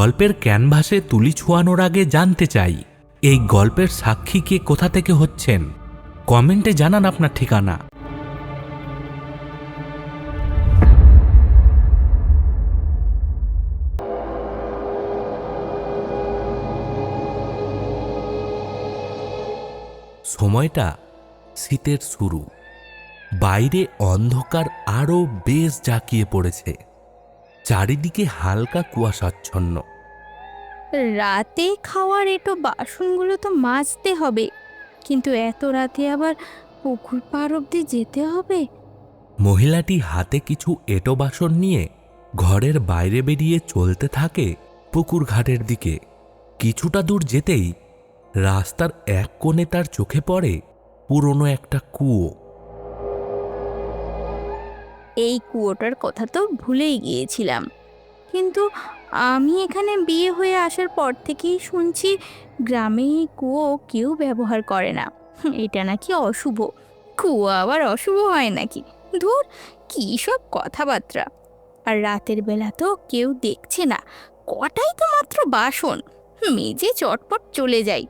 গল্পের ক্যানভাসে তুলি ছোঁয়ানোর আগে জানতে চাই, এই গল্পের সাক্ষী কে কোথা থেকে হচ্ছেন? কমেন্টে জানান আপনার ঠিকানা। সময়টা শীতের শুরু। বাইরে অন্ধকার আরও বেশ জাঁকিয়ে পড়েছে। চারিদিকে হালকা কুয়াশাচ্ছন্ন। রাতে খাওয়ার এটো বাসনগুলো তো মাজতে হবে। কিন্তু এত রাতে আবার পুকুর পার অব্দি যেতে হবে? মহিলাটি হাতে কিছু এটো বাসন নিয়ে ঘরের বাইরে বেরিয়ে চলতে থাকে পুকুর ঘাটের দিকে। কিছুটা দূর যেতেই রাস্তার এক কোণে তার চোখে পড়ে পুরনো একটা কুয়ো। এই কুয়োটার কথা তো ভুলেই গিয়েছিলাম। কিন্তু আমি এখানে বিয়ে হয়ে আসার পর থেকেই শুনছি গ্রামে কুয়ো কেউ ব্যবহার করে না। এটা নাকি অশুভ। কুয়ো আবার অশুভ হয় নাকি? ধুর, কী সব কথাবার্তা। আর রাতের বেলা তো কেউ দেখছে না। কটাই তো মাত্র বাসন। মেজে চটপট চলে যাই।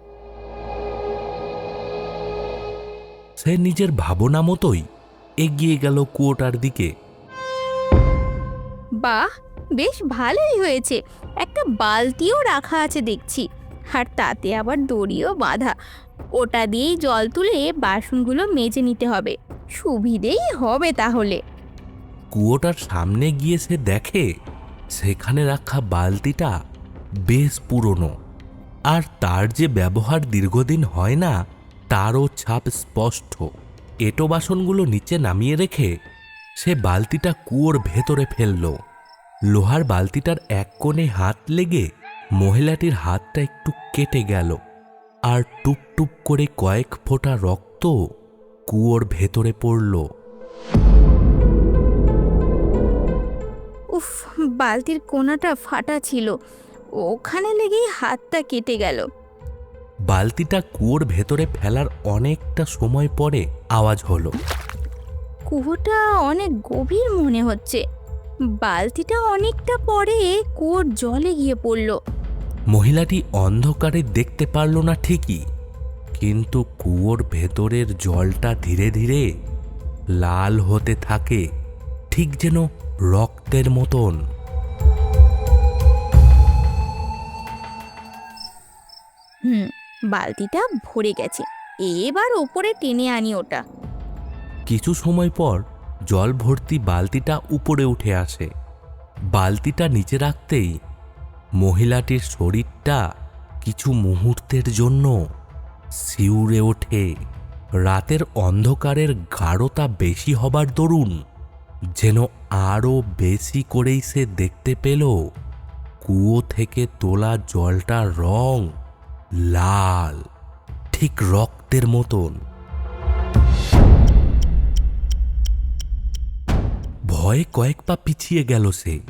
সে নিজের ভাবনা মতোই এগিয়ে গেল কুয়োটার দিকে। বাহ, বেশ ভালোই হয়েছে। একটা বালতিও রাখা আছে দেখছি। আর তাতে আবার দড়িও বাঁধা। ওটা দিয়েই জল তুলে বাসনগুলো মেজে নিতে হবে। সুবিধেই হবে তাহলে। কুয়োটার সামনে গিয়ে সে দেখে, সেখানে রাখা বালতিটা বেশ পুরনো। আর তার যে ব্যবহার দীর্ঘদিন হয় না, তারও ছাপ স্পষ্ট। এটো বাসনগুলো নিচে নামিয়ে রেখে সে বালতিটা কুয়োর ভেতরে ফেলল। লোহার বালতিটার এক কোণে হাত লেগে মহিলাটির হাতটা একটু কেটে গেল আর টুপ টুপ করে কয়েক ফোঁটা রক্ত কুয়োর ভেতরে পড়ল। উফ বালতির কোনাটা ফাটা ছিল। ওখানে লেগেই হাতটা কেটে গেল। বালতিটা কুয়োর ভেতরে ফেলার অনেকটা সময় পরে আওয়াজ হলো। কুয়োটা অনেক গভীর মনে হচ্ছে। বালতিটা অনেকটা পরে কুয়োর জলে গিয়ে পড়ল। মহিলাটি অন্ধকারে দেখতে পারল না ঠিকই কিন্তু কুয়োর ভেতরের জলটা ধীরে ধীরে লাল হতে থাকে ঠিক যেন রক্তের মতন। হুম বালতিটা ভরে গেছে। এবার ওপরে টেনে আনি ওটা। কিছু সময় পর জল ভর্তি বালতিটা উপরে উঠে আসে। বালতিটা নিচে রাখতেই মহিলাটির শরীরটা কিছু মুহূর্তের জন্য শিউরে ওঠে। রাতের অন্ধকারের গাঢ়তা বেশি হবার দরুন যেন আরও বেশি করেই সে দেখতে পেল কুয়ো থেকে তোলা জলটার রং লাল, ঠিক রক্তের মতন। ভয়ে কয়েক পা পিছিয়ে গেল সে।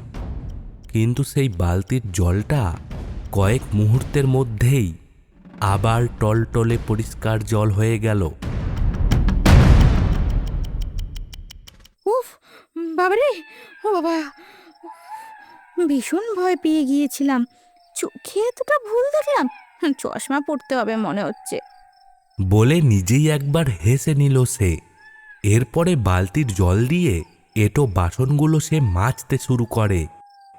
কিন্তু সেই বালতির জলটা কয়েক মুহূর্তের মধ্যেই আবার টলটলে পরিষ্কার জল হয়ে গেল। উফ বাবারে ও বাবা ভীষণ ভয় পেয়ে গিয়েছিলাম। চোখে এতটা ভুল দেখলাম চশমা পড়তে হবে মনে হচ্ছে। বলে নিজেই একবার হেসে নিল সে। এরপরে বালতির জল দিয়ে এটো বাসনগুলো সে মাজতে শুরু করে।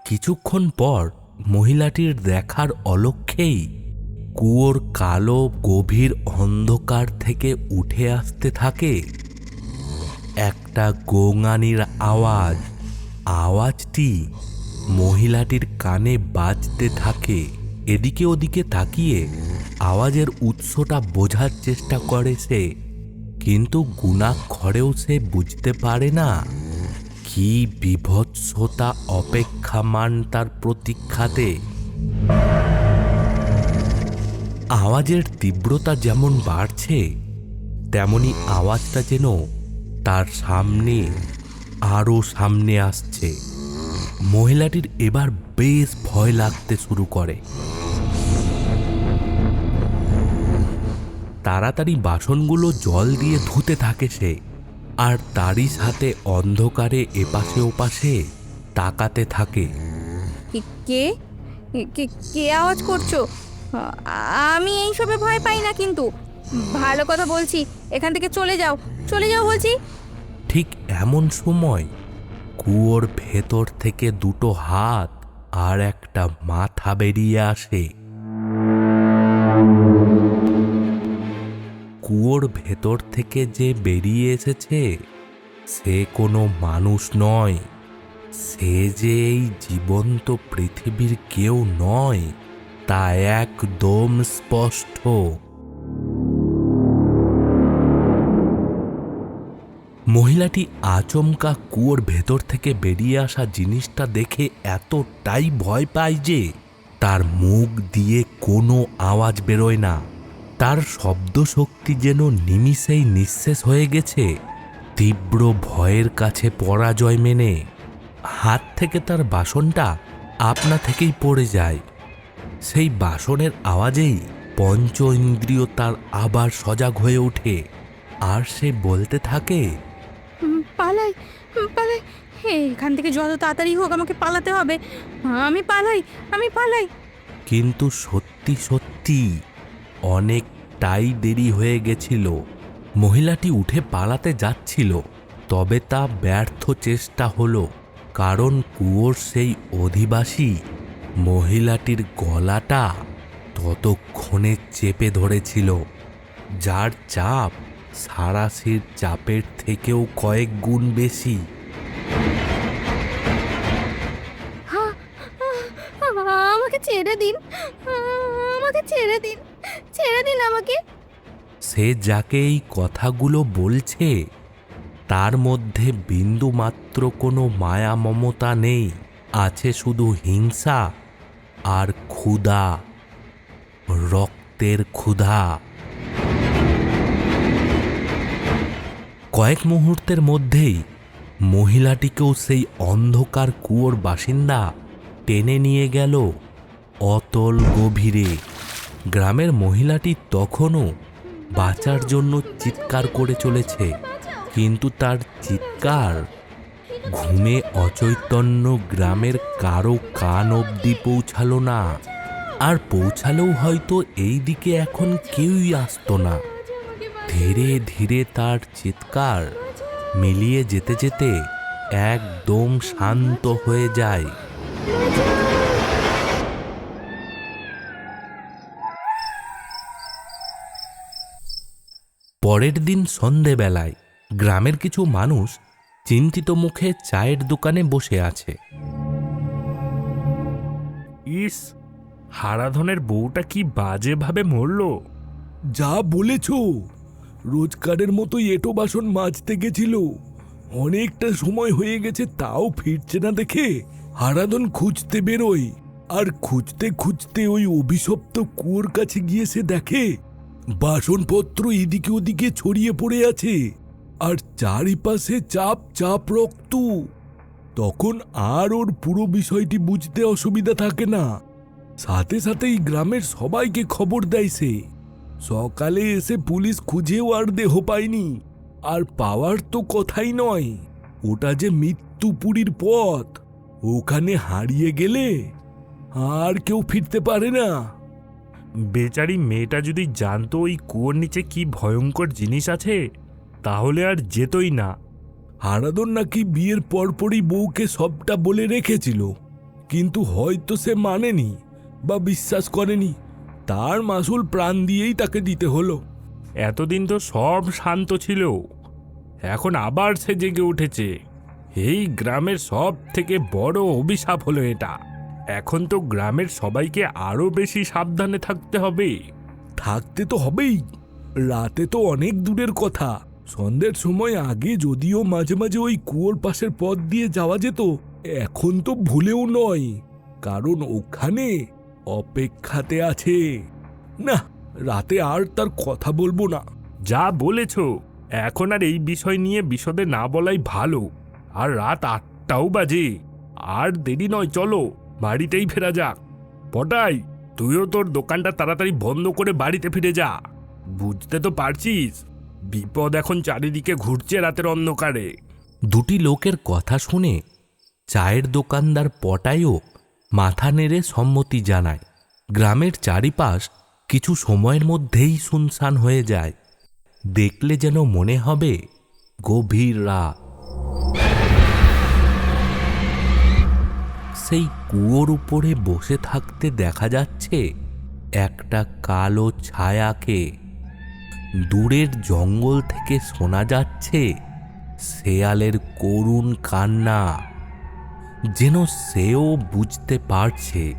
কিছুক্ষণ পর মহিলাটির দেখার অলক্ষ্যেই কুয়োর কালো, গভীর অন্ধকার থেকে উঠে আসতে থাকে একটা গোঙানির আওয়াজ। আওয়াজটি মহিলাটির কানে বাজতে থাকে। এদিকে ওদিকে তাকিয়ে আওয়াজের উৎসটা বোঝার চেষ্টা করে সে, কিন্তু গুণাক্ষরেও সে বুঝতে পারে না। কি বিভৎসতা অপেক্ষামান তার প্রতীক্ষাতে? আওয়াজের তীব্রতা যেমন বাড়ছে, তেমনি আওয়াজটা যেন তার সামনে, আরও সামনে আসছে। মহিলাটির এবার বেশ ভয় লাগতে শুরু করে। তাড়াতাড়ি বাসনগুলো জল দিয়ে ধুতে থাকে সে। আর তারই সাথে অন্ধকারে এপাশে ওপাশে তাকাতে থাকে। কি- কে? কে আওয়াজ করছ? আমি এইসবে ভয় পাই না কিন্তু। ভালো কথা বলছি এখান থেকে চলে যাও চলে যাও বলছি। ঠিক এমন সময় কুয়োর ভেতর থেকে দুটো হাত আর একটা মাথা বেরিয়ে আসে। কুয়োর ভেতর থেকে যে বেরিয়ে এসেছে, সে কোনো মানুষ নয়। সে যে এই জীবন্ত পৃথিবীর কেউ নয়, তা একদম স্পষ্ট। মহিলাটি আচমকা কুয়োর ভেতর থেকে বেরিয়ে আসা জিনিসটা দেখে এতটাই ভয় পায় যে, তার মুখ দিয়ে কোনো আওয়াজ বেরোয় না। তার শব্দ শক্তি যেন নিমিষেই নিঃশেষ হয়ে গেছে। তীব্র ভয়ের কাছে পরাজয় মেনে হাত থেকে তার বাসনটা আপনা থেকেই পড়ে যায়। সেই বাসনের আওয়াজেই পঞ্চ ইন্দ্রিয় তার আবার সজাগ হয়ে ওঠে। আর সে বলতে থাকে পালাই পালাই। এখান থেকে যত তাড়াতাড়ি হোক আমাকে পালাতে হবে। আমি পালাই আমি পালাই। কিন্তু সত্যি সত্যি অনেকটাই দেরি হয়ে গেছিল। মহিলাটি উঠে পালাতে যাচ্ছিল, তবে তা ব্যর্থ চেষ্টা হলো, কারণ কুয়োর সেই অধিবাসী মহিলাটির গলাটা ততক্ষণে চেপে ধরেছিল, যার চাপ সারাশির চাপের থেকেও কয়েক গুণ বেশি। আমাকে ছেড়ে দিন আমাকে ছেড়ে দিন। ছেড়ে দিন আমাকে। সে যাকে এই কথাগুলো বলছে, তার মধ্যে বিন্দু মাত্র কোনো মায়া মমতা নেই, আছে শুধু হিংসা আর ক্ষুধা, রক্তের ক্ষুধা। কয়েক মুহূর্তের মধ্যেই মহিলাটিকেও সেই অন্ধকার কুয়োর বাসিন্দা টেনে নিয়ে গেল অতল গভীরে। গ্রামের মহিলাটি তখনও বাঁচার জন্য চিৎকার করে চলেছে, কিন্তু তার চিৎকার ঘুমে অচৈতন্য গ্রামের কারও কান অবধি পৌঁছালো না। আর পৌঁছালেও হয়তো এই দিকে এখন কেউই আসতো না। ধীরে ধীরে তার চিৎকার মিলিয়ে যেতে যেতে একদম শান্ত হয়ে যায়। পরের দিন সন্ধেবেলায় গ্রামের কিছু মানুষ চিন্তিত মুখে চায়ের দোকানে বসে আছে। ইস হারাধনের বউটা কি বাজেভাবে মরল? যা বলেছ রোজকারের মতোই এটো বাসন মাজতে গেছিল। অনেকটা সময় হয়ে গেছে তাও ফিরছে না দেখে। হারাধন খুঁজতে বেরোয় আর খুঁজতে খুঁজতে ওই অভিশপ্ত কুয়োর কাছে গিয়ে সে দেখে বাসনপত্র এদিকে ওদিকে ছড়িয়ে পড়ে আছে আর চারিপাশে চাপ চাপ রক্ত। তখন আর ওর পুরো বিষয়টি বুঝতে অসুবিধা থাকে না। সাথে সাথেই গ্রামের সবাইকে খবর দেয় সে। সকালে এসে পুলিশ খুঁজেও আর দেহ পায়নি। আর পাওয়ার তো কথাই নয়, ওটা যে মৃত্যুপুরীর পথ, ওখানে হারিয়ে গেলে আর কেউ ফিরতে পারে না। বেচারি মেয়েটা যদি জানতো ওই কুয়োর নিচে কি ভয়ঙ্কর জিনিস আছে তাহলে আর যেতই না। হারাদন নাকি বিয়ের পরপরই বউকে সবটা বলে রেখেছিল কিন্তু হয়তো সে মানেনি বা বিশ্বাস করেনি। তার মাসুল প্রাণ দিয়েই তাকে দিতে হলো। এতদিন তো সব শান্ত ছিল এখন আবার সে জেগে উঠেছে। এই গ্রামের সব থেকে বড় অভিশাপ হলো এটা। এখন তো গ্রামের সবাইকে আরও বেশি সাবধানে থাকতে হবে। থাকতে তো হবেই। রাতে তো অনেক দূরের কথা। সন্ধ্যের সময় আগে যদিও মাঝে মাঝে ওই কুয়োর পাশের পথ দিয়ে যাওয়া যেত এখন তো ভুলেও নয়। কারণ ওখানে অপেক্ষাতে আছে। না রাতে আর তার কথা বলব না। যা বলেছ এখন আর এই বিষয় নিয়ে বিশদে না বলাই ভালো। আর রাত আটটাও বাজে। আর দেরি নয় চলো। বাড়িতেই ফেরা যাক। পটাই, তুইও তোর দোকানটা তাড়াতাড়ি বন্ধ করে বাড়িতে ফিরে যা। বুঝতে তো পারছিস, বিপদ এখন চারিদিকে ঘুরছে রাতের অন্ধকারে। দুটি লোকের কথা শুনে চায়ের দোকানদার পটায়ও মাথা নেড়ে সম্মতি জানায়। গ্রামের চারিপাশ কিছু সময়ের মধ্যেই শুনশান হয়ে যায়। দেখলে যেন মনে হবে গভীর রাত। সেই কুয়োর উপরে বসে থাকতে দেখা যাচ্ছে একটা কালো ছায়াকে। দূরের জঙ্গল থেকে শোনা যাচ্ছে শেয়ালের করুণ কান্না। যেন সেও বুঝতে পারছে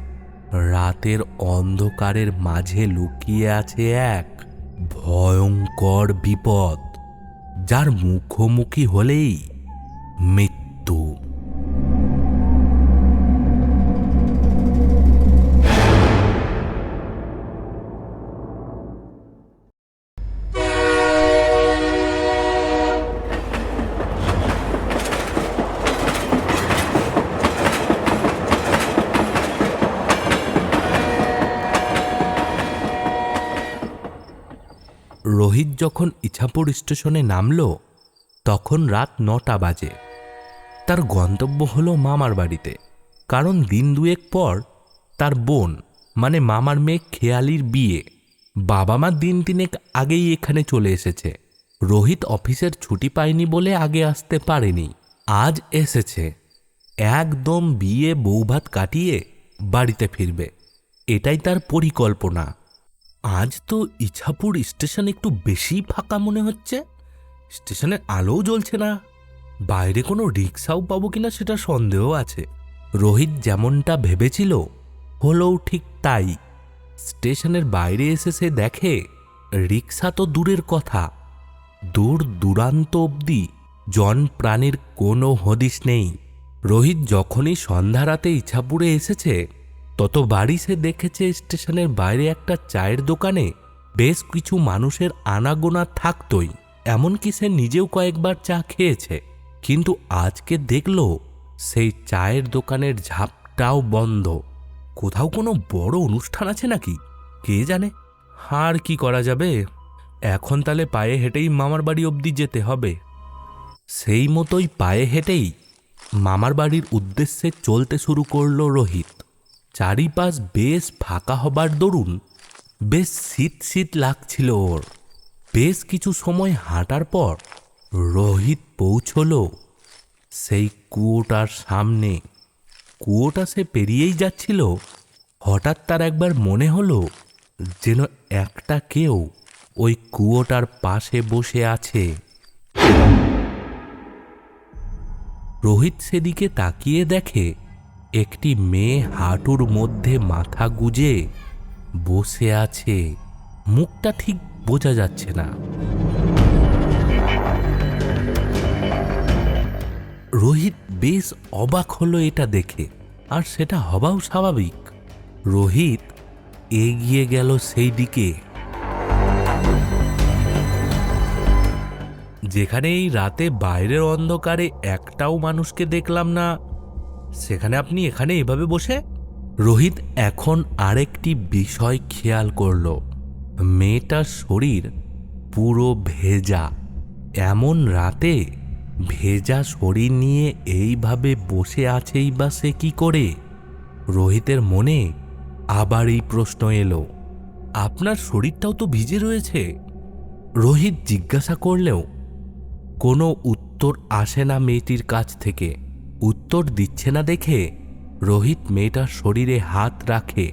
রাতের অন্ধকারের মাঝে লুকিয়ে আছে এক ভয়ঙ্কর বিপদ, যার মুখোমুখি হলেই মৃত্যু। যখন ইছাপুর স্টেশনে নামল, তখন রাত নটা বাজে। তার গন্তব্য হলো মামার বাড়িতে, কারণ দিন দুয়েক পর তার বোন মানে মামার মেয়ে খেয়ালির বিয়ে বাবা মা দিন তিনেক আগেই এখানে চলে এসেছে। রোহিত অফিসের ছুটি পায়নি বলে আগে আসতে পারেনি, আজ এসেছে। একদম বিয়ে বৌভাত কাটিয়ে বাড়িতে ফিরবে, এটাই তার পরিকল্পনা। আজ তো ইছাপুর স্টেশন একটু বেশি ফাঁকা মনে হচ্ছে। স্টেশনের আলোও জ্বলছে না। বাইরে কোনো রিক্সাও পাবো কিনা সেটা সন্দেহ আছে। রোহিত যেমনটা ভেবেছিল হলেও ঠিক তাই। স্টেশনের বাইরে এসে সে দেখে রিক্সা তো দূরের কথা। দূর দূরান্ত অবধি জন প্রাণীর কোনো হদিশ নেই। রোহিত যখনই সন্ধ্যা রাতে ইছাপুরে এসেছে তত বাড়ি সে দেখেছে স্টেশনের বাইরে একটা চায়ের দোকানে বেশ কিছু মানুষের আনাগোনা থাকতই, এমনকি সে নিজেও কয়েকবার চা খেয়েছে। কিন্তু আজকে দেখল সেই চায়ের দোকানের ঝাপটাও বন্ধ। কোথাও কোনো বড় অনুষ্ঠান আছে নাকি? কে জানে? আর কি করা যাবে? এখন তাহলে পায়ে হেঁটেই মামার বাড়ি অবধি যেতে হবে। সেই মতোই পায়ে হেঁটেই মামার বাড়ির উদ্দেশ্যে চলতে শুরু করল রোহিত। চারিপাশ বেশ ফাঁকা হবার দরুন বেশ শীত শীত লাগছিল ওর। বেশ কিছু সময় হাঁটার পর রোহিত পৌঁছল সেই কুয়োটার সামনে। কুয়োটা সে পেরিয়েই যাচ্ছিল। হঠাৎ তার একবার মনে হলো যেন একটা কেউ ওই কুয়োটার পাশে বসে আছে। রোহিত সেদিকে তাকিয়ে দেখে একটি মেয়ে হাঁটুর মধ্যে মাথা গুজে বসে আছে। মুখটা ঠিক বোঝা যাচ্ছে না। রোহিত বেশ অবাক হলো এটা দেখে, আর সেটা হবাও স্বাভাবিক। রোহিত এগিয়ে গেল সেই দিকে। যেখানে এই রাতে বাইরের অন্ধকারে একটাও মানুষকে দেখলাম না সেখানে আপনি এখানে এভাবে বসে? রোহিত এখন আরেকটি বিষয় খেয়াল করল। মেয়েটার শরীর পুরো ভেজা। এমন রাতে ভেজা শরীর নিয়ে এইভাবে বসে আছেই বা সে কি করে? রোহিতের মনে আবার এই প্রশ্ন এলো, আপনার শরীরটাও তো ভিজে রয়েছে? রোহিত জিজ্ঞাসা করলেও কোনো উত্তর আসে না মেয়েটির কাছ থেকে। উত্তর দিচ্ছে না দেখে রোহিত মেয়েটার শরীরে হাত রাখে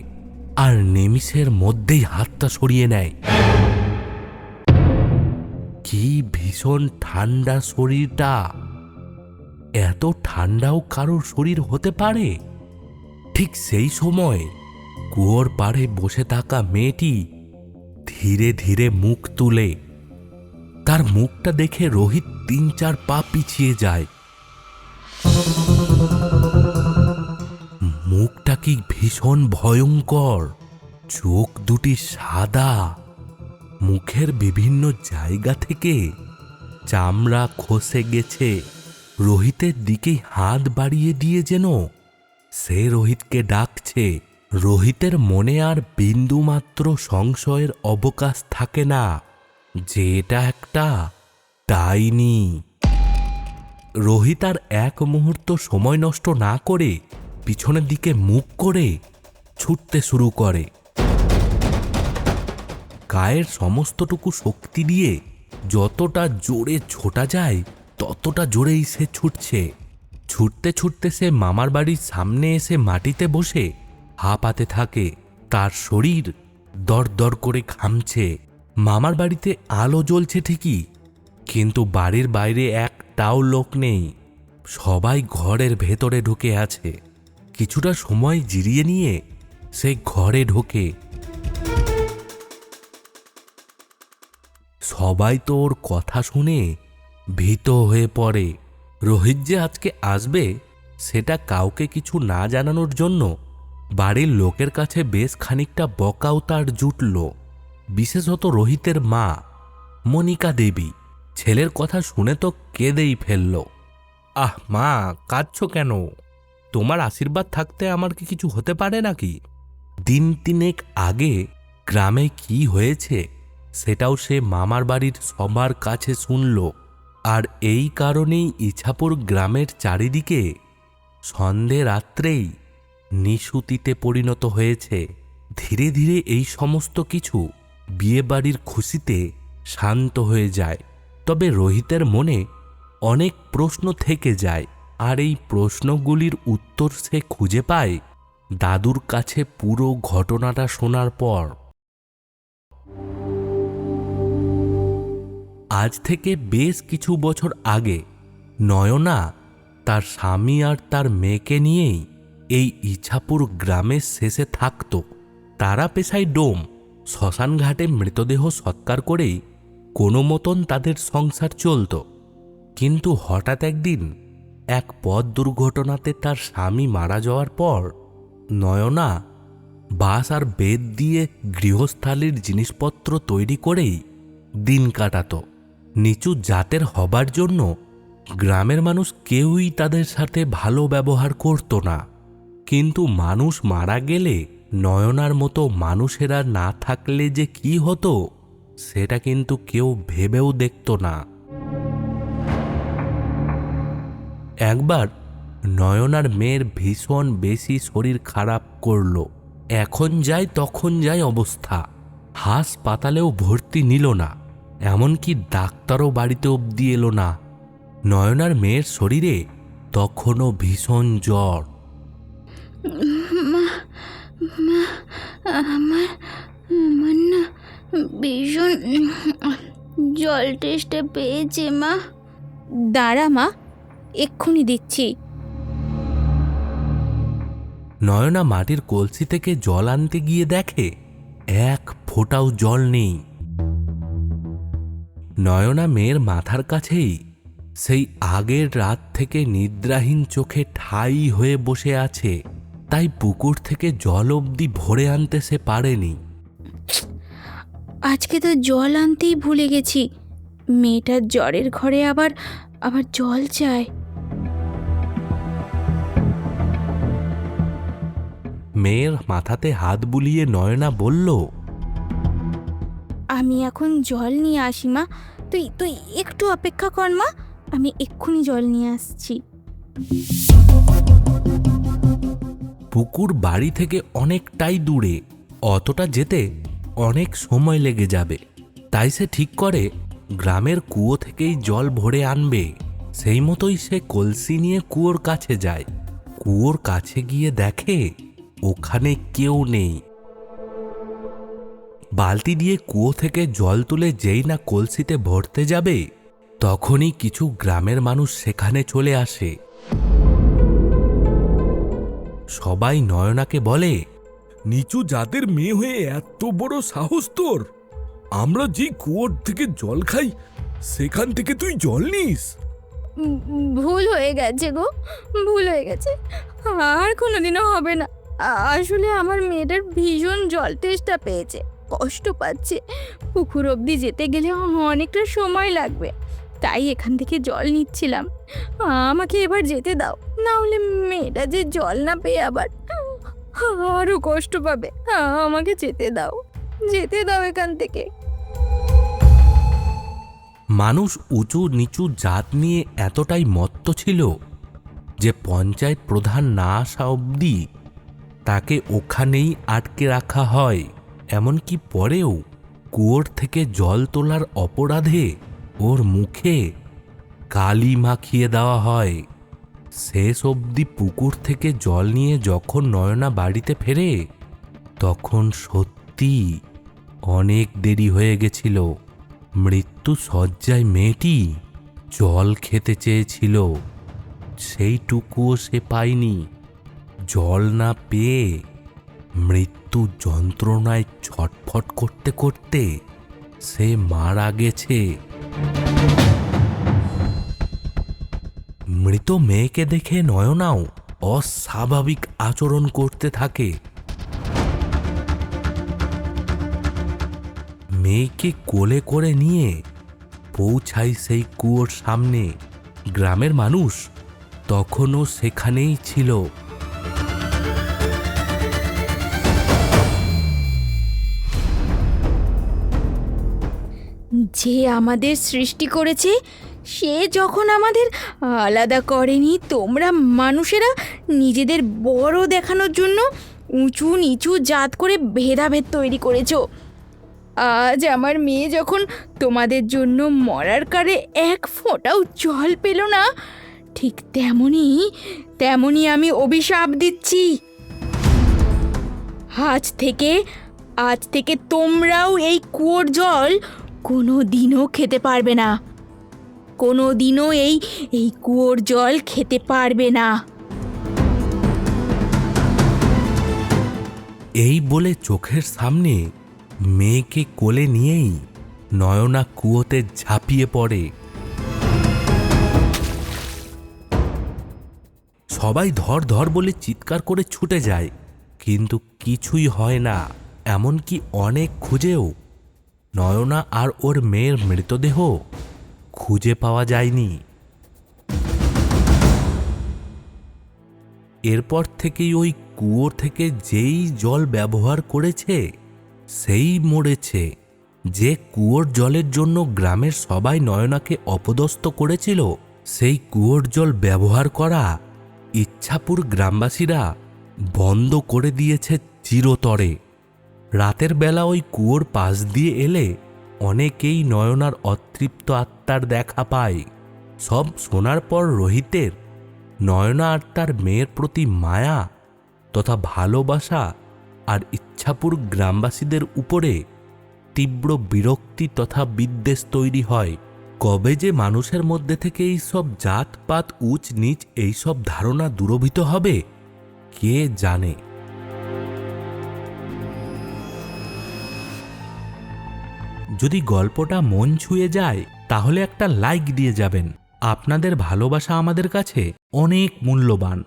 আর নেমিষের মধ্যেই হাতটা সরিয়ে নেয়। কি ভীষণ ঠান্ডা শরীরটা। এত ঠান্ডাও কারোর শরীর হতে পারে? ঠিক সেই সময় কুয়োর পাড়ে বসে থাকা মেয়েটি ধীরে ধীরে মুখ তুলে। তার মুখটা দেখে রোহিত তিন চার পা পিছিয়ে যায়। মুখটা কি ভীষণ ভয়ঙ্কর? চোখ দুটি সাদা। মুখের বিভিন্ন জায়গা থেকে চামড়া খসে গেছে। রোহিতের দিকে হাত বাড়িয়ে দিয়ে যেন সে রোহিতকে ডাকছে। রোহিতের মনে আর বিন্দুমাত্র সংশয়ের অবকাশ থাকে না। যে এটা একটা ডাইনি। রোহিত আর এক মুহূর্ত সময় নষ্ট না করে পিছনের দিকে মুখ করে ছুটতে শুরু করে। গায়ের সমস্তটুকু শক্তি দিয়ে যতটা জোরে ছোটা যায়, ততটা জোরেই সে ছুটছে। ছুটতে ছুটতে সে মামার বাড়ির সামনে এসে মাটিতে বসে হাঁপাতে থাকে। তার শরীর দর দর করে ঘামছে। মামার বাড়িতে আলো জ্বলছে ঠিকই, কিন্তু বাড়ির বাইরে একটাও লোক নেই। সবাই ঘরের ভেতরে ঢুকে আছে। কিছুটা সময় জিরিয়ে নিয়ে সে ঘরে ঢোকে। সবাই তো ওর কথা শুনে ভীত হয়ে পড়ে। রোহিত যে আজকে আসবে, সেটা কাউকে কিছু না জানানোর জন্য বাড়ির লোকের কাছে বেশ খানিকটা বকাও তার জুটল। বিশেষত রোহিতের মা, মনিকা দেবী। ছেলের কথা শুনে তো কেঁদেই ফেলল। আহ মা, কাঁদছ কেন? তোমার আশীর্বাদ থাকতে আমার কি কিছু হতে পারে নাকি? দিন তিনেক আগে গ্রামে কি হয়েছে সেটাও সে মামার বাড়ির সবার কাছে শুনল। আর এই কারণেই ইছাপুর গ্রামের চারিদিকে সন্ধে রাত্রেই নিশুতিতে পরিণত হয়েছে। ধীরে ধীরে এই সমস্ত কিছু বিয়েবাড়ির খুশিতে শান্ত হয়ে যায়। তবে রোহিতের মনে অনেক প্রশ্ন থেকে যায়, আর এই প্রশ্নগুলির উত্তর সে খুঁজে পায় দাদুর কাছে পুরো ঘটনাটা শোনার পর। আজ থেকে বেশ কিছু বছর আগে নয়না তার স্বামী আর তার মেয়েকে নিয়েই এই ইছাপুর গ্রামের শেষে থাকত। তারা পেশায় ডোম, শ্মশানঘাটে মৃতদেহ সৎকার করেই কোনো মতন তাদের সংসার চলত। কিন্তু হঠাৎ একদিন এক পথ দুর্ঘটনাতে তার স্বামী মারা যাওয়ার পর নয়না বাঁশ আর বেদ দিয়ে গৃহস্থালির জিনিসপত্র তৈরি করেই দিন কাটাত। নিচু জাতের হবার জন্য গ্রামের মানুষ কেউই তাদের সাথে ভালো ব্যবহার করত না। কিন্তু মানুষ মারা গেলে নয়নার মতো মানুষেরা না থাকলে যে কি হতো? সেটা কিন্তু কেউ ভেবেও দেখত না। একবার নয়নার মেয়ের ভীষণ বেশি শরীর খারাপ করল। এখন যাই তখন যাই অবস্থা। হাসপাতালেও ভর্তি নিল না, এমনকি ডাক্তারও বাড়িতে অবধি এলো না। নয়নার মেয়ের শরীরে তখনও ভীষণ জ্বর। মা ভীষণ জল টেস্টে পেয়েছে মা। দাঁড়া মা এক্ষুনি দিচ্ছি। নয়না মাটির কলসি থেকে জল আনতে গিয়ে দেখে এক ফোঁটাও জল নেই। নয়না মেয়ের মাথার কাছেই সেই আগের রাত থেকে নিদ্রাহীন চোখে ঠাই হয়ে বসে আছে তাই পুকুর থেকে জল অবধি ভরে আনতে সে পারেনি। আজকে তো জল আনতেই ভুলে গেছি। মেয়েটার জ্বরের ঘরে আবার আবার জল চায়। মেয়ের মাথাতে হাত বুলিয়ে নয়না বলল আমি এখন জল নিয়ে আসি মা। তুই তুই একটু অপেক্ষা কর মা। আমি এক্ষুনি জল নিয়ে আসছি। পুকুর বাড়ি থেকে অনেকটাই দূরে অতটা যেতে অনেক সময় লেগে যাবে। তাই সে ঠিক করে, গ্রামের কুয়ো থেকেই জল ভরে আনবে। সেই মতোই সে কলসি নিয়ে কুয়োর কাছে যায়। কুয়োর কাছে গিয়ে দেখে, ওখানে কেউ নেই। বালতি দিয়ে কুয়ো থেকে জল তুলে যেই না কলসিতে ভরতে যাবে, তখনই কিছু গ্রামের মানুষ সেখানে চলে আসে। সবাই নয়নাকে বলে নিচু জাতের মেয়ে হয়ে এত বড় সাহস তোর? আমরা যে কুয়োর থেকে জল খাই, সেখান থেকে তুই জল নিস। ভুল হয়ে গেছে গো, ভুল হয়ে গেছে। আর কোনোদিনও হবে না। আসলে আমার মেয়েটার ভীষণ জল তেষ্টা পেয়েছে, কষ্ট পাচ্ছে। পুকুর অবধি যেতে গেলে অনেকটা সময় লাগবে, তাই এখান থেকে জল নিচ্ছিলাম। আমাকে এবার যেতে দাও, না হলে মেয়েটা যে জল না পেয়ে আবার আরও কষ্ট পাবে। আমাকে যেতে দাও। যেতে দাও এখান থেকে। মানুষ উঁচু নিচু জাত নিয়ে এতটাই মত্ত ছিল যে পঞ্চায়েত প্রধান না আসা অবধি তাকে ওখানেই আটকে রাখা হয়। এমনকি পরেও কুয়োর থেকে জল তোলার অপরাধে ওর মুখে কালি মাখিয়ে দেওয়া হয়। শেষ অবধি পুকুর থেকে জল নিয়ে যখন নয়না বাড়িতে ফেরে, তখন সত্যি অনেক দেরি হয়ে গেছিল। মৃত্যু সজ্জায় মেয়েটি জল খেতে চেয়েছিল। সেইটুকুও সে পায়নি। জল না পেয়ে মৃত্যু যন্ত্রণায় ছটফট করতে করতে সে মারা গেছে। মৃত মেয়েকে দেখে নয়নাও অস্বাভাবিক আচরণ করতে থাকে। মেয়েকে কোলে করে নিয়ে পৌঁছাই সেই কুয়োর সামনে। গ্রামের মানুষ তখনও সেখানেই ছিল। যে আমাদের সৃষ্টি করেছে সে যখন আমাদের আলাদা করেনি, তোমরা মানুষেরা নিজেদের বড় দেখানোর জন্য উঁচু নিচু জাত করে ভেদাভেদ তৈরি করেছ। আজ আমার মেয়ে যখন তোমাদের জন্য মরার কারে এক ফোঁটাও জল পেল না, ঠিক তেমনি তেমনি আমি অভিশাপ দিচ্ছি। আজ থেকে আজ থেকে তোমরাও এই কুয়োর জল কোনো দিনও খেতে পারবে না। কোনো দিনও এই এই কুয়োর জল খেতে পারবে না। এই বলে চোখের সামনে মেয়েকে কোলে নিয়েই নয়না কুয়োতে ঝাঁপিয়ে পড়ে। সবাই ধর ধর বলে চিৎকার করে ছুটে যায়, কিন্তু কিছুই হয় না, এমনকি অনেক খুঁজেও। নয়না আর ওর মেয়ের মৃতদেহ খুঁজে পাওয়া যায়নি। এরপর থেকেই ওই কুয়ো থেকে যেই জল ব্যবহার করেছে, সেই মরেছে, যে কুয়োর জলের জন্য গ্রামের সবাই নয়নাকে অপদস্থ করেছিল, সেই কুয়োর জল ব্যবহার করা ইচ্ছাপুর গ্রামবাসীরা বন্ধ করে দিয়েছে চিরতরে। রাতের বেলা ওই কুয়োর পাশ দিয়ে এলে অনেকেই নয়নার অতৃপ্ত আত্মার দেখা পায় সব শোনার পর রোহিতের নয়না আর তার মেয়ের প্রতি মায়া তথা ভালোবাসা আর ইচ্ছাপুর গ্রামবাসীদের উপরে তীব্র বিরক্তি তথা বিদ্বেষ তৈরি হয়। কবে যে মানুষের মধ্যে থেকে এই সব জাতপাত উচ, নিচ এইসব ধারণা দূরভূত হবে, কে জানে? যদি গল্পটা মন ছুঁয়ে যায় তাহলে একটা লাইক দিয়ে যাবেন। আপনাদের ভালোবাসা আমাদের কাছে অনেক মূল্যবান।